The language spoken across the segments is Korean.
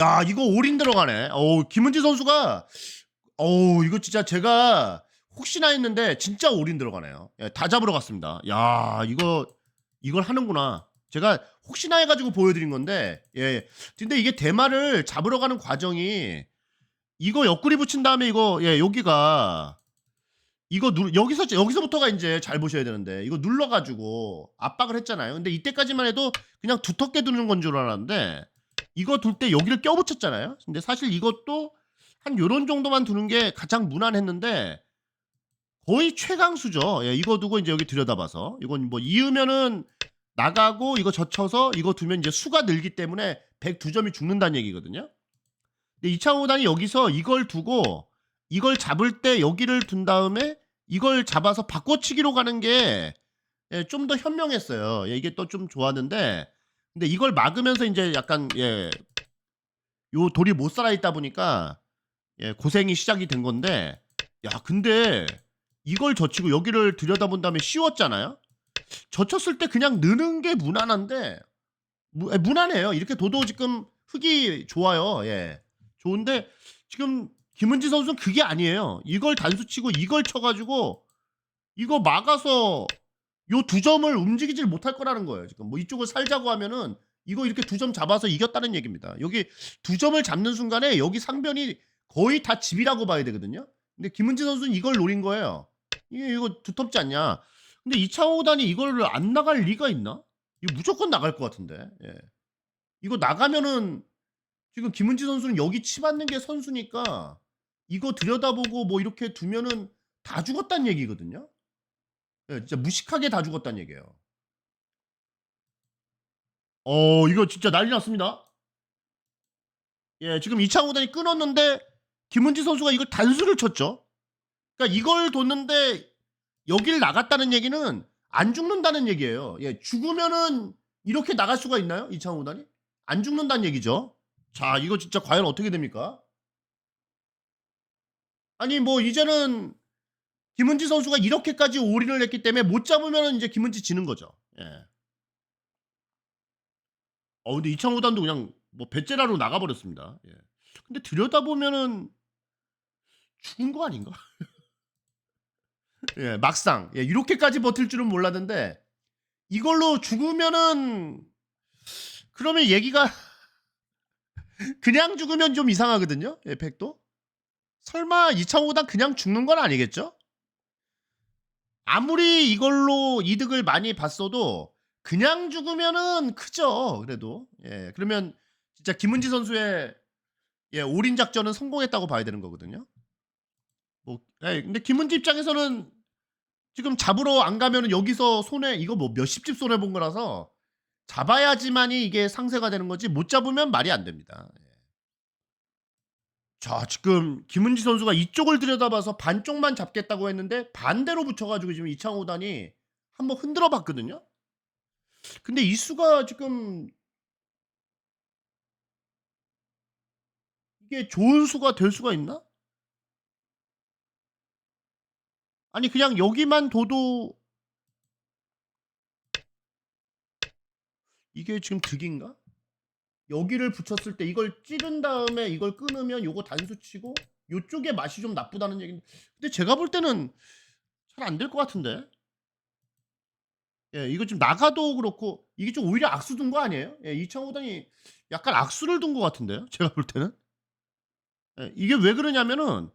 야 이거 올인 들어가네. 어 김은지 선수가 어 이거 진짜 제가 혹시나 했는데 진짜 올인 들어가네요. 예, 다 잡으러 갔습니다. 야 이거 이걸 하는구나. 제가 혹시나 해가지고 보여드린 건데 예. 근데 이게 대마를 잡으러 가는 과정이 이거 옆구리 붙인 다음에 이거 예 여기가 이거 누 여기서 여기서부터가 이제 잘 보셔야 되는데 이거 눌러가지고 압박을 했잖아요. 근데 이때까지만 해도 그냥 두텁게 두는 건 줄 알았는데 이거 둘 때 여기를 껴붙였잖아요. 근데 사실 이것도 한 요런 정도만 두는 게 가장 무난했는데 거의 최강수죠. 예, 이거 두고 이제 여기 들여다봐서 이건 뭐 이으면은 나가고 이거 젖혀서 이거 두면 이제 수가 늘기 때문에 102점이 죽는다는 얘기거든요. 근데 이창호단이 여기서 이걸 두고 이걸 잡을 때 여기를 둔 다음에 이걸 잡아서 바꿔치기로 가는 게 좀더 현명했어요. 예, 이게 또 좀 좋았는데 근데 이걸 막으면서 이제 약간 예, 요 돌이 못 살아 있다 보니까 예, 고생이 시작이 된 건데 야 근데 이걸 젖히고 여기를 들여다본 다음에 씌웠잖아요. 젖혔을 때 그냥 느는 게 무난한데 무, 예, 무난해요. 이렇게 도도 지금 흙이 좋아요. 예. 좋은데 지금 김은지 선수는 그게 아니에요. 이걸 단수치고 이걸 쳐가지고 이거 막아서 요 두 점을 움직이질 못할 거라는 거예요. 지금 뭐 이쪽을 살자고 하면은 이거 이렇게 두 점 잡아서 이겼다는 얘기입니다. 여기 두 점을 잡는 순간에 여기 상변이 거의 다 집이라고 봐야 되거든요. 근데 김은지 선수는 이걸 노린 거예요. 이게 이거 두텁지 않냐? 근데 이창호 단이 이걸 안 나갈 리가 있나? 이거 무조건 나갈 것 같은데. 예. 이거 나가면은 지금 김은지 선수는 여기 치받는 게 선수니까 이거 들여다보고 뭐 이렇게 두면은 다 죽었다는 얘기거든요. 예, 진짜 무식하게 다 죽었다는 얘기예요. 어, 이거 진짜 난리 났습니다. 예, 지금 이창호 단이 끊었는데 김은지 선수가 이걸 단수를 쳤죠. 그러니까 이걸 뒀는데 여길 나갔다는 얘기는 안 죽는다는 얘기예요. 예, 죽으면은 이렇게 나갈 수가 있나요? 이창호 단이? 안 죽는다는 얘기죠. 자, 이거 진짜 과연 어떻게 됩니까? 아니 뭐 이제는 김은지 선수가 이렇게까지 올인을 했기 때문에 못 잡으면 이제 김은지 지는 거죠. 예. 어 근데 이창호단도 그냥 뭐 배째라로 나가버렸습니다. 예. 근데 들여다보면은 죽은 거 아닌가? 예, 막상 예, 이렇게까지 버틸 줄은 몰랐는데 이걸로 죽으면은 그러면 얘기가 그냥 죽으면 좀 이상하거든요. 에펙도. 설마 이창호단 그냥 죽는 건 아니겠죠? 아무리 이걸로 이득을 많이 봤어도 그냥 죽으면은 크죠. 그래도 예 그러면 진짜 김은지 선수의 예 올인 작전은 성공했다고 봐야 되는 거거든요. 뭐 예, 근데 김은지 입장에서는 지금 잡으러 안 가면은 여기서 손해 이거 뭐 몇십 집 손해 본 거라서 잡아야지만이 이게 상세가 되는 거지 못 잡으면 말이 안 됩니다. 예. 자 지금 김은지 선수가 이쪽을 들여다봐서 반쪽만 잡겠다고 했는데 반대로 붙여가지고 지금 이창호단이 한번 흔들어 봤거든요. 근데 이 수가 지금 이게 좋은 수가 될 수가 있나? 아니 그냥 여기만 둬도 이게 지금 득인가? 여기를 붙였을 때 이걸 찌른 다음에 이걸 끊으면 요거 단수 치고 요쪽에 맛이 좀 나쁘다는 얘기인데 근데 제가 볼 때는 잘 안 될 것 같은데? 예 이거 좀 나가도 그렇고 이게 좀 오히려 악수 둔 거 아니에요? 예 이창호단이 약간 악수를 둔 것 같은데요? 제가 볼 때는? 예, 이게 왜 그러냐면은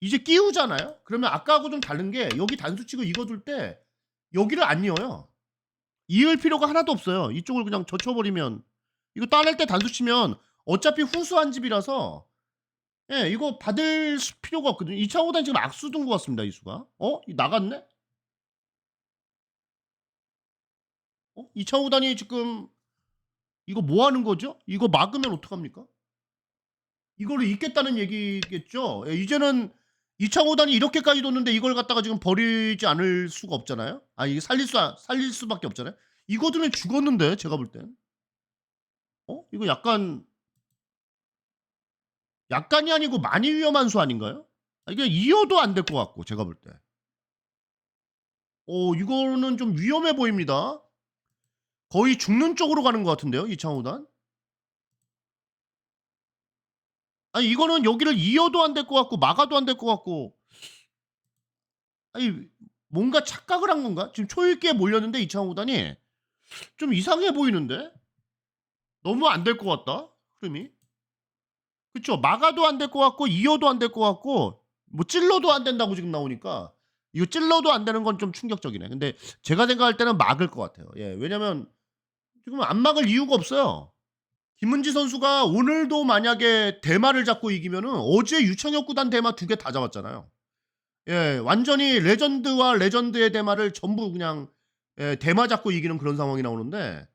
이제 끼우잖아요? 그러면 아까하고 좀 다른 게 여기 단수 치고 이거 둘 때 여기를 안 이어요. 이을 필요가 하나도 없어요. 이쪽을 그냥 젖혀버리면 이거 따낼 때 단수 치면 어차피 후수 한 집이라서 예, 이거 받을 수- 필요가 없거든요. 이창호단 지금 악수 둔 것 같습니다, 이수가. 어? 이 나갔네? 어? 이창호단이 지금 이거 뭐 하는 거죠? 이거 막으면 어떡합니까? 이거를 잊겠다는 얘기겠죠? 예, 이제는 이창호단이 이렇게까지 뒀는데 이걸 갖다가 지금 버리지 않을 수가 없잖아요? 아, 이게 살릴 수, 살릴 수밖에 없잖아요? 이거 들면 죽었는데, 제가 볼 땐. 어? 이거 약간 약간이 아니고 많이 위험한 수 아닌가요? 아, 이게 이어도 안 될 것 같고 제가 볼 때. 오 이거는 좀 위험해 보입니다. 거의 죽는 쪽으로 가는 것 같은데요 이창호단. 아니 이거는 여기를 이어도 안 될 것 같고 막아도 안 될 것 같고 아니 뭔가 착각을 한 건가? 지금 초읽기에 몰렸는데 이창호 구단이 좀 이상해 보이는데 너무 안 될 것 같다 흐름이? 그쵸? 막아도 안 될 것 같고 이어도 안 될 것 같고 뭐 찔러도 안 된다고 지금 나오니까 이거 찔러도 안 되는 건 좀 충격적이네. 근데 제가 생각할 때는 막을 것 같아요. 예 왜냐면 지금 안 막을 이유가 없어요. 김은지 선수가 오늘도 만약에 대마를 잡고 이기면은 어제 유창혁 구단 대마 두 개 다 잡았잖아요. 예, 완전히 레전드와 레전드의 대마를 전부 그냥 예, 대마 잡고 이기는 그런 상황이 나오는데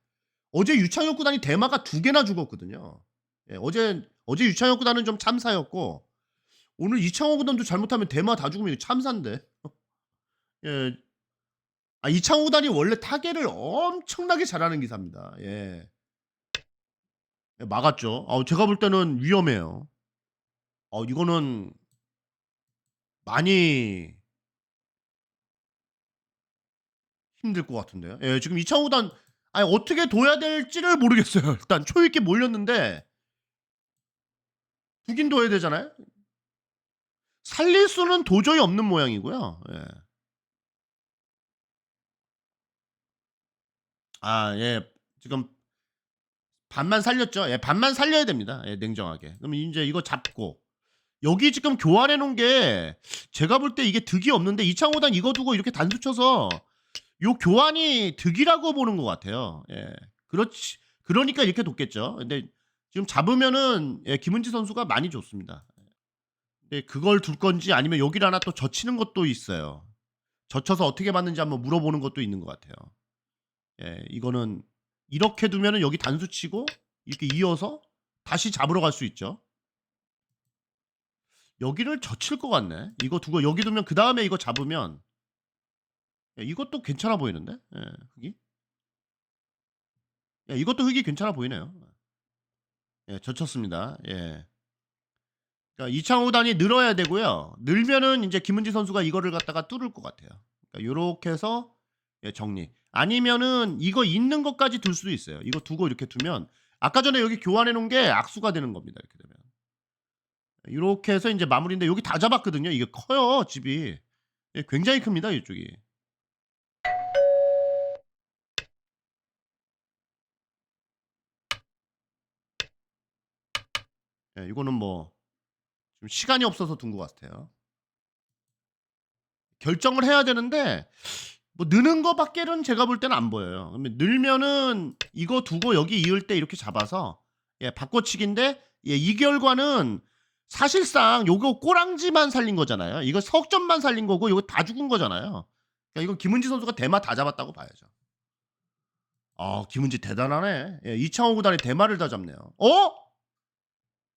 어제 유창혁 구단이 대마가 두 개나 죽었거든요. 예, 어제 어제 유창혁 구단은 좀 참사였고 오늘 이창호 구단도 잘못하면 대마 다 죽으면 참사인데. 예. 아, 이창호 구단이 원래 타계를 엄청나게 잘하는 기사입니다. 예. 예, 막았죠. 아, 제가 볼 때는 위험해요. 어, 이거는 많이 힘들 것 같은데요. 예, 지금 이창호단 아니 어떻게 둬야 될지를 모르겠어요. 일단 초읽기 몰렸는데 두긴 둬야 되잖아요. 살릴 수는 도저히 없는 모양이고요. 예. 아, 예. 지금 반만 살렸죠. 예, 반만 살려야 됩니다. 예, 냉정하게. 그럼 이제 이거 잡고 여기 지금 교환해 놓은 게 제가 볼 때 이게 득이 없는데 이창호단 이거 두고 이렇게 단수 쳐서 요 교환이 득이라고 보는 것 같아요. 예. 그렇지. 그러니까 이렇게 뒀겠죠. 근데 지금 잡으면은 예, 김은지 선수가 많이 좋습니다. 근데 그걸 둘 건지 아니면 여기를 하나 또 젖히는 것도 있어요. 젖혀서 어떻게 맞는지 한번 물어보는 것도 있는 것 같아요. 예, 이거는 이렇게 두면은 여기 단수 치고 이렇게 이어서 다시 잡으러 갈 수 있죠. 여기를 젖힐 것 같네. 이거 두고 여기 두면 그 다음에 이거 잡으면 예, 이것도 괜찮아 보이는데 예, 흙이. 예, 이것도 흙이 괜찮아 보이네요. 예, 젖혔습니다. 예. 그러니까 이창호단이 늘어야 되고요. 늘면은 이제 김은지 선수가 이거를 갖다가 뚫을 것 같아요. 그러니까 요렇게 해서 예, 정리. 아니면은 이거 있는 것까지 둘 수도 있어요. 이거 두고 이렇게 두면 아까 전에 여기 교환해 놓은 게 악수가 되는 겁니다. 이렇게 되면. 이렇게 해서 이제 마무리인데 여기 다 잡았거든요. 이게 커요, 집이. 예, 굉장히 큽니다, 이쪽이. 예, 이거는 뭐 지금 시간이 없어서 둔 것 같아요. 결정을 해야 되는데 뭐 느는 거밖에는 제가 볼 때는 안 보여요. 그러면 늘면은 이거 두고 여기 이을 때 이렇게 잡아서 예, 바꿔치기인데 예, 이 결과는 사실상 요거 꼬랑지만 살린 거잖아요. 이거 석점만 살린 거고 이거 다 죽은 거잖아요. 그러니까 이건 김은지 선수가 대마 다 잡았다고 봐야죠. 아, 김은지 대단하네. 예, 이창호 구단이 대마를 다 잡네요. 어?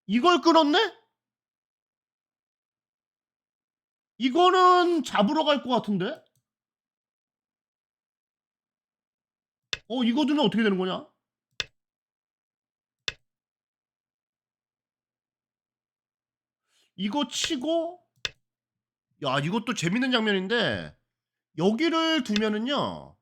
이걸 끊었네? 이거는 잡으러 갈 것 같은데? 어, 이거 두면 어떻게 되는 거냐? 이거 치고, 야, 이것도 재밌는 장면인데, 여기를 두면은요,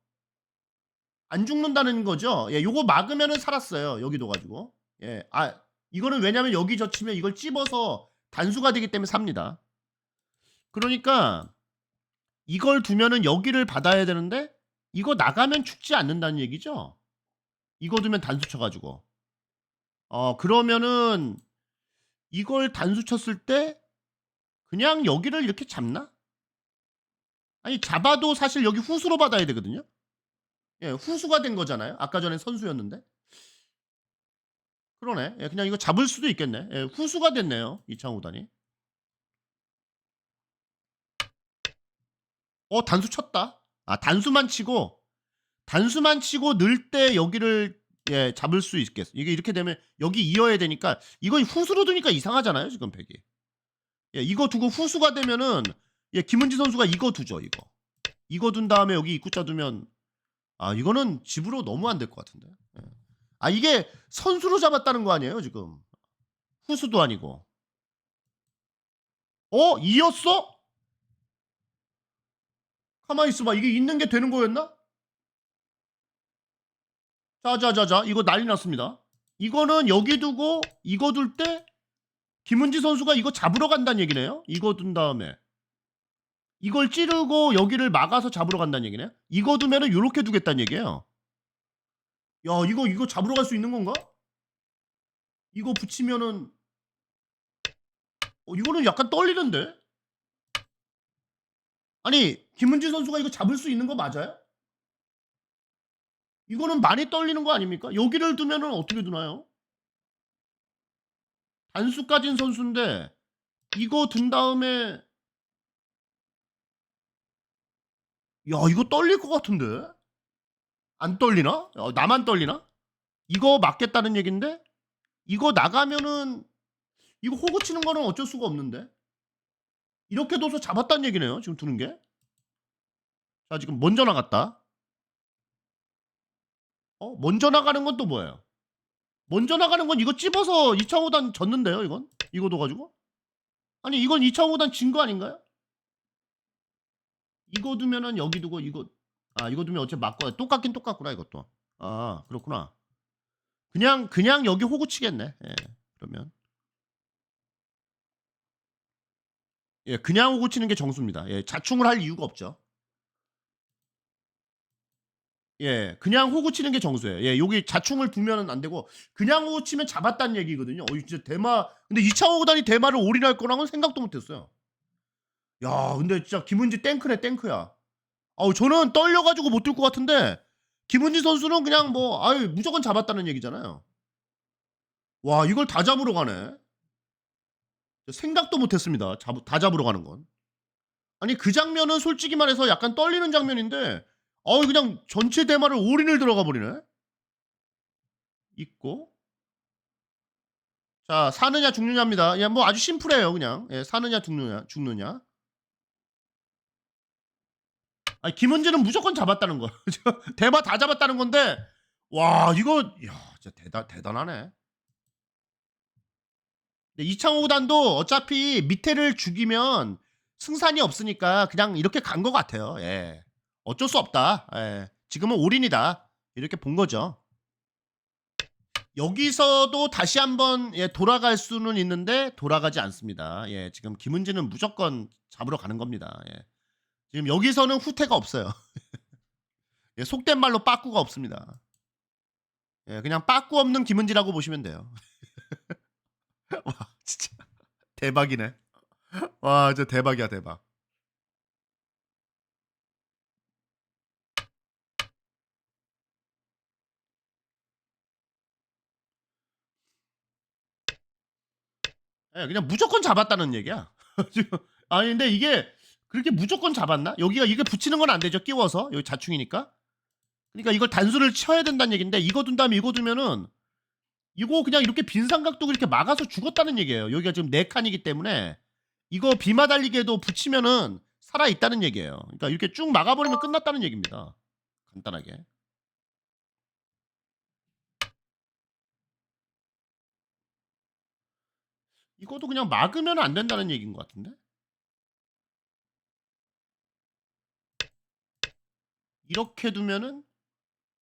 안 죽는다는 거죠? 예, 요거 막으면은 살았어요. 여기도 가지고. 예, 아, 이거는 왜냐면 여기 젖히면 이걸 찝어서 단수가 되기 때문에 삽니다. 그러니까 이걸 두면은 여기를 받아야 되는데 이거 나가면 죽지 않는다는 얘기죠. 이거 두면 단수 쳐가지고. 어 그러면은 이걸 단수 쳤을 때 그냥 여기를 이렇게 잡나? 아니 잡아도 사실 여기 후수로 받아야 되거든요. 예, 후수가 된 거잖아요. 아까 전에 선수였는데. 그러네. 예, 그냥 이거 잡을 수도 있겠네. 예, 후수가 됐네요. 이창호단이. 어 단수 쳤다. 아 단수만 치고 단수만 치고 늘 때 여기를 예 잡을 수 있겠어. 이게 이렇게 되면 여기 이어야 되니까 이거 후수로 두니까 이상하잖아요 지금 팩이. 예 이거 두고 후수가 되면은 예 김은지 선수가 이거 두죠 이거. 이거 둔 다음에 여기 입구자 두면 아 이거는 집으로 너무 안 될 것 같은데. 예. 아 이게 선수로 잡았다는 거 아니에요 지금? 후수도 아니고. 어 이었어? 가만히 있어봐. 이게 있는 게 되는 거였나? 자자자자 이거 난리 났습니다. 이거는 여기 두고 이거 둘 때 김은지 선수가 이거 잡으러 간다는 얘기네요. 이거 둔 다음에 이걸 찌르고 여기를 막아서 잡으러 간다는 얘기네. 이거 두면은 이렇게 두겠다는 얘기예요. 야 이거 이거 잡으러 갈 수 있는 건가? 이거 붙이면은 어, 이거는 약간 떨리는데? 아니 김은지 선수가 이거 잡을 수 있는 거 맞아요? 이거는 많이 떨리는 거 아닙니까? 여기를 두면은 어떻게 두나요? 단수 까진 선수인데 이거 둔 다음에 야 이거 떨릴 것 같은데 안 떨리나? 어, 나만 떨리나? 이거 맞겠다는 얘긴데 이거 나가면은 이거 호구 치는 거는 어쩔 수가 없는데 이렇게 둬서 잡았다는 얘기네요 지금 두는 게 자 지금 먼저 나갔다 어 먼저 나가는 건 또 뭐예요? 먼저 나가는 건 이거 찝어서 2차호단 졌는데요 이건 이거 둬가지고 아니 이건 2차호단 진 거 아닌가요? 이거 두면은 여기 두고 이거 아 이거 두면 어차피 맞고 똑같긴 똑같구나 이것도. 아 그렇구나. 그냥 그냥 여기 호구 치겠네. 예 그러면. 예 그냥 호구 치는 게 정수입니다. 예 자충을 할 이유가 없죠. 예 그냥 호구 치는 게 정수예요. 예 여기 자충을 두면은 안 되고 그냥 호구 치면 잡았다는 얘기거든요. 어 진짜 대마. 근데 2차 호구단이 대마를 올인할 거랑은 생각도 못했어요. 야 근데 진짜 김은지 땡크네 땡크야 아우 저는 떨려가지고 못들것 같은데 김은지 선수는 그냥 뭐 아유 무조건 잡았다는 얘기잖아요. 와 이걸 다 잡으러 가네. 생각도 못했습니다. 잡, 다 잡으러 가는 건. 아니 그 장면은 솔직히 말해서 약간 떨리는 장면인데 어우 그냥 전체 대마를 올인을 들어가 버리네. 있고 자 사느냐 죽느냐입니다. 예, 뭐 아주 심플해요 그냥 예, 사느냐 죽느냐 죽느냐. 아니 김은지는 무조건 잡았다는 거. 대마 다 잡았다는 건데 와 이거 야 진짜 대단 대단하네. 근데 이창호 구단도 어차피 밑에를 죽이면 승산이 없으니까 그냥 이렇게 간 것 같아요. 예. 어쩔 수 없다. 예. 지금은 올인이다. 이렇게 본 거죠. 여기서도 다시 한번 예, 돌아갈 수는 있는데 돌아가지 않습니다. 예, 지금 김은지는 무조건 잡으러 가는 겁니다. 예. 지금 여기서는 후퇴가 없어요. 예, 속된 말로 빠꾸가 없습니다. 예, 그냥 빠꾸 없는 김은지라고 보시면 돼요. 와, 진짜 대박이네. 와, 진짜 대박이야, 대박. 예, 그냥 무조건 잡았다는 얘기야. 아니 근데 이게 그렇게 무조건 잡았나? 여기가 이게 붙이는 건 안 되죠. 끼워서 여기 자충이니까. 그러니까 이걸 단수를 쳐야 된다는 얘기인데 이거 둔 다음에 이거 두면은 이거 그냥 이렇게 빈 삼각도 이렇게 막아서 죽었다는 얘기예요. 여기가 지금 네 칸이기 때문에 이거 비마 달리기에도 붙이면은 살아 있다는 얘기예요. 그러니까 이렇게 쭉 막아버리면 끝났다는 얘기입니다. 간단하게. 이것도 그냥 막으면 안 된다는 얘기인 것 같은데? 이렇게 두면은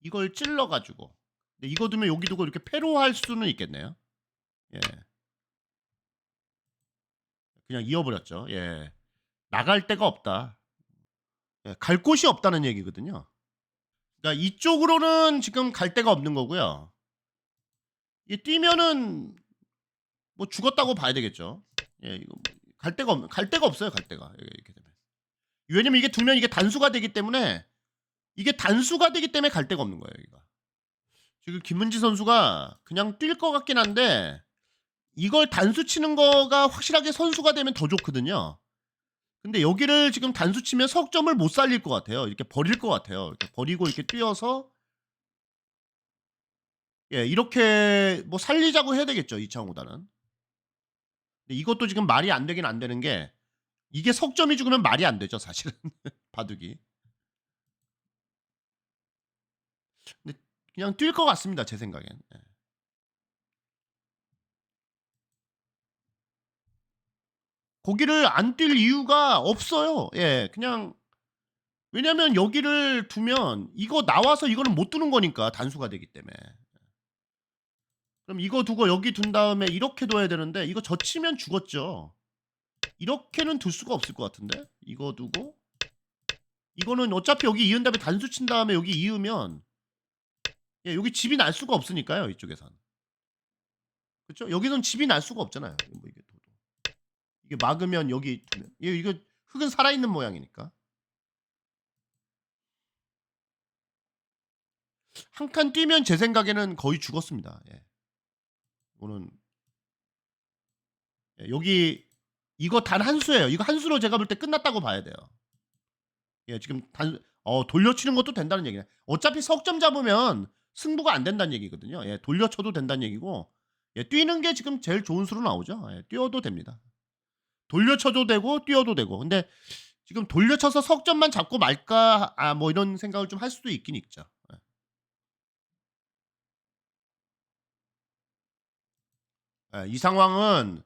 이걸 찔러 가지고 근데 이거 두면 여기 두고 이렇게 패로 할 수는 있겠네요. 예. 그냥 이어버렸죠. 예. 나갈 데가 없다. 예, 갈 곳이 없다는 얘기거든요. 그러니까 이쪽으로는 지금 갈 데가 없는 거고요. 이 뛰면은 뭐 죽었다고 봐야 되겠죠. 예, 이거 뭐갈 데가 없, 갈 데가 없어요. 갈 데가 이렇게 되면. 왜냐면 이게 두면 이게 단수가 되기 때문에 이게 단수가 되기 때문에 갈 데가 없는 거예요. 여기가. 지금 김은지 선수가 그냥 뛸 것 같긴 한데 이걸 단수 치는 거가 확실하게 선수가 되면 더 좋거든요. 근데 여기를 지금 단수 치면 석점을 못 살릴 것 같아요. 이렇게 버릴 것 같아요. 이렇게 버리고 이렇게 뛰어서 예 이렇게 뭐 살리자고 해야 되겠죠 이창호단은. 이것도 지금 말이 안 되긴 안 되는 게 이게 석점이 죽으면 말이 안 되죠 사실은 바둑이. 근데 그냥 뛸 것 같습니다 제 생각엔. 예. 거기를 안 뛸 이유가 없어요. 예, 그냥 왜냐면 여기를 두면 이거 나와서 이거는 못 두는 거니까 단수가 되기 때문에. 그럼 이거 두고 여기 둔 다음에 이렇게 둬야 되는데 이거 젖히면 죽었죠. 이렇게는 둘 수가 없을 것 같은데 이거 두고 이거는 어차피 여기 이은 다음에 단수 친 다음에 여기 이으면 예, 여기 집이 날 수가 없으니까요 이쪽에선 그렇죠? 여기는 집이 날 수가 없잖아요. 뭐 이게 도도. 이게 막으면 여기 예, 이거 흙은 살아 있는 모양이니까 한 칸 뛰면 제 생각에는 거의 죽었습니다. 예. 이거는 예, 여기 이거 단 한 수예요. 이거 한 수로 제가 볼 때 끝났다고 봐야 돼요. 예, 지금 단 어, 돌려치는 것도 된다는 얘기네. 어차피 석점 잡으면 승부가 안 된다는 얘기거든요. 예, 돌려쳐도 된다는 얘기고 예, 뛰는 게 지금 제일 좋은 수로 나오죠. 예, 뛰어도 됩니다. 돌려쳐도 되고 뛰어도 되고. 근데 지금 돌려쳐서 석점만 잡고 말까 아 뭐 이런 생각을 좀 할 수도 있긴 있죠. 예. 예, 이 상황은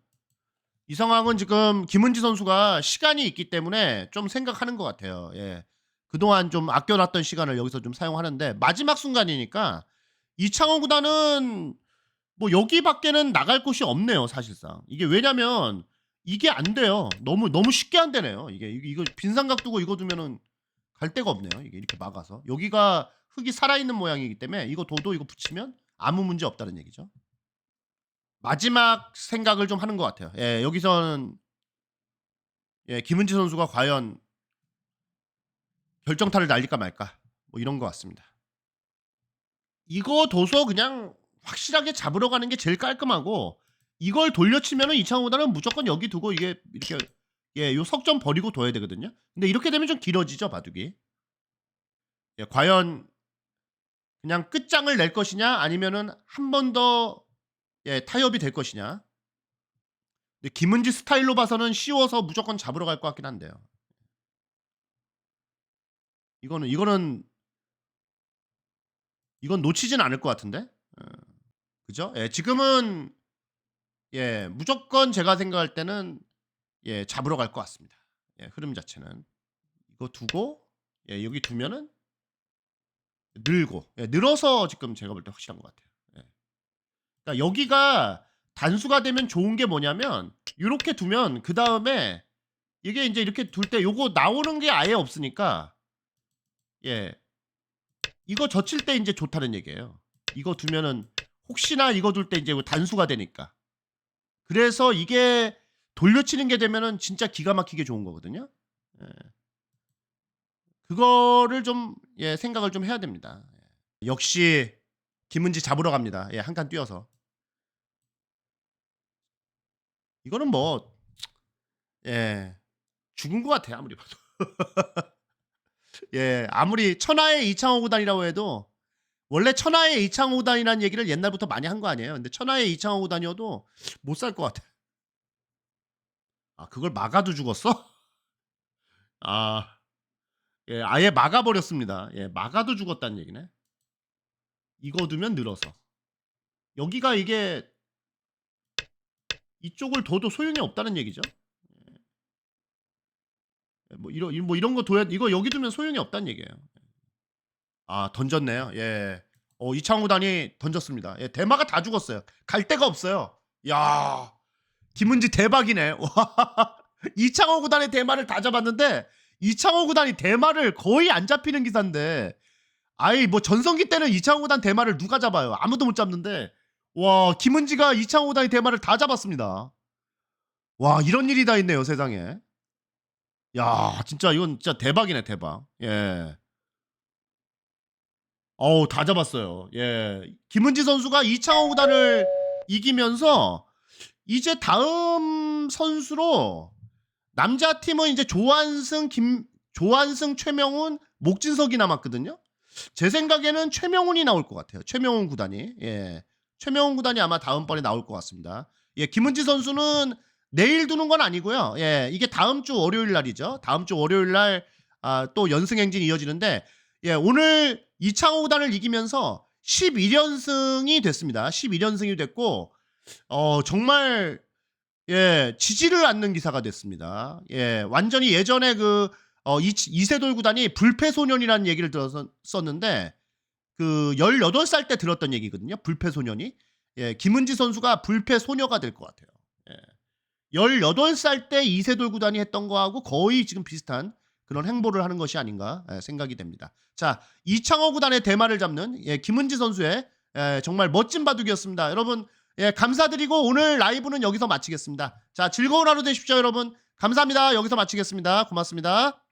이 상황은 지금 김은지 선수가 시간이 있기 때문에 좀 생각하는 것 같아요. 예. 그동안 좀 아껴놨던 시간을 여기서 좀 사용하는데 마지막 순간이니까 이창호 구단은 뭐 여기밖에는 나갈 곳이 없네요, 사실상. 이게 왜냐면 이게 안 돼요. 너무 너무 쉽게 안 되네요. 이게 이거, 빈 삼각 두고 이거 두면은 갈 데가 없네요. 이게 이렇게 막아서 여기가 흙이 살아있는 모양이기 때문에 이거 도도 이거 붙이면 아무 문제 없다는 얘기죠. 마지막 생각을 좀 하는 것 같아요. 예, 여기서는 예, 김은지 선수가 과연 결정타를 날릴까 말까 뭐 이런 것 같습니다. 이거 둬서 그냥 확실하게 잡으러 가는 게 제일 깔끔하고 이걸 돌려치면은 이창호보다는 무조건 여기 두고 이게 이렇게 예, 요 석점 버리고 둬야 되거든요. 근데 이렇게 되면 좀 길어지죠, 바둑이. 예, 과연 그냥 끝장을 낼 것이냐 아니면은 한 번더 예, 타협이 될 것이냐. 근데 김은지 스타일로 봐서는 쉬워서 무조건 잡으러 갈 것 같긴 한데요. 이거는 이거는 이건 놓치진 않을 것 같은데. 어, 그죠? 예, 지금은 예, 무조건 제가 생각할 때는 예, 잡으러 갈 것 같습니다. 예, 흐름 자체는 이거 두고 예, 여기 두면은 늘고 예, 늘어서 지금 제가 볼 때 확실한 것 같아요. 예. 그러니까 여기가 단수가 되면 좋은 게 뭐냐면 이렇게 두면 그 다음에 이게 이제 이렇게 둘 때 요거 나오는 게 아예 없으니까 예 이거 젖힐 때 이제 좋다는 얘기예요. 이거 두면은 혹시나 이거 둘 때 이제 단수가 되니까 그래서 이게 돌려치는 게 되면은 진짜 기가 막히게 좋은 거거든요. 예. 그거를 좀 예, 생각을 좀 해야 됩니다. 예. 역시 김은지 잡으러 갑니다. 예, 한 칸 뛰어서. 이거는 뭐 예. 죽은 것 같아요. 아무리 봐도. 예, 아무리 천하의 이창호 구단이라고 해도 원래 천하의 이창호 구단이라는 얘기를 옛날부터 많이 한 거 아니에요. 근데 천하의 이창호 구단이어도 못 살 것 같아. 아, 그걸 막아도 죽었어? 아, 예, 아예 막아버렸습니다. 예, 막아도 죽었다는 얘기네. 이거 두면 늘어서. 여기가 이게 이쪽을 둬도 소용이 없다는 얘기죠. 예, 뭐 이런 뭐 이런 거 둬야 이거 여기 두면 소용이 없다는 얘기예요. 아 던졌네요. 예. 어 이창호 단이 던졌습니다. 예, 대마가 다 죽었어요. 갈 데가 없어요. 야 김은지 대박이네. 와 이창호 구단의 대마를 다 잡았는데 이창호 구단이 대마를 거의 안 잡히는 기사인데 아이 뭐 전성기 때는 이창호 구단 대마를 누가 잡아요? 아무도 못 잡는데 와 김은지가 이창호 구단의 대마를 다 잡았습니다. 와 이런 일이 다 있네요 세상에. 야 진짜 이건 진짜 대박이네 대박. 예. 어우 다 잡았어요. 예. 김은지 선수가 이창호 구단을 이기면서 이제 다음 선수로 남자 팀은 이제 조한승 김 조한승 최명훈 목진석이 남았거든요. 제 생각에는 최명훈이 나올 것 같아요. 최명훈 구단이 예. 최명훈 구단이 아마 다음번에 나올 것 같습니다. 예, 김은지 선수는 내일 두는 건 아니고요. 예, 이게 다음 주 월요일 날이죠. 다음 주 월요일 날 아, 또 연승 행진이 이어지는데 예, 오늘 이창호 구단을 이기면서 11연승이 됐습니다. 11연승이 됐고 어, 정말 예, 지지를 않는 기사가 됐습니다. 예, 완전히 예전에 그 어, 이, 이세돌 구단이 불패 소년이라는 얘기를 들었었는데 그 18살 때 들었던 얘기거든요. 불패 소년이. 예, 김은지 선수가 불패 소녀가 될 것 같아요. 예. 18살 때 이세돌 구단이 했던 거하고 거의 지금 비슷한 그런 행보를 하는 것이 아닌가 예, 생각이 됩니다. 자, 이창호 구단의 대마를 잡는 예, 김은지 선수의 예, 정말 멋진 바둑이었습니다. 여러분 예, 감사드리고 오늘 라이브는 여기서 마치겠습니다. 자, 즐거운 하루 되십시오, 여러분. 감사합니다. 여기서 마치겠습니다. 고맙습니다.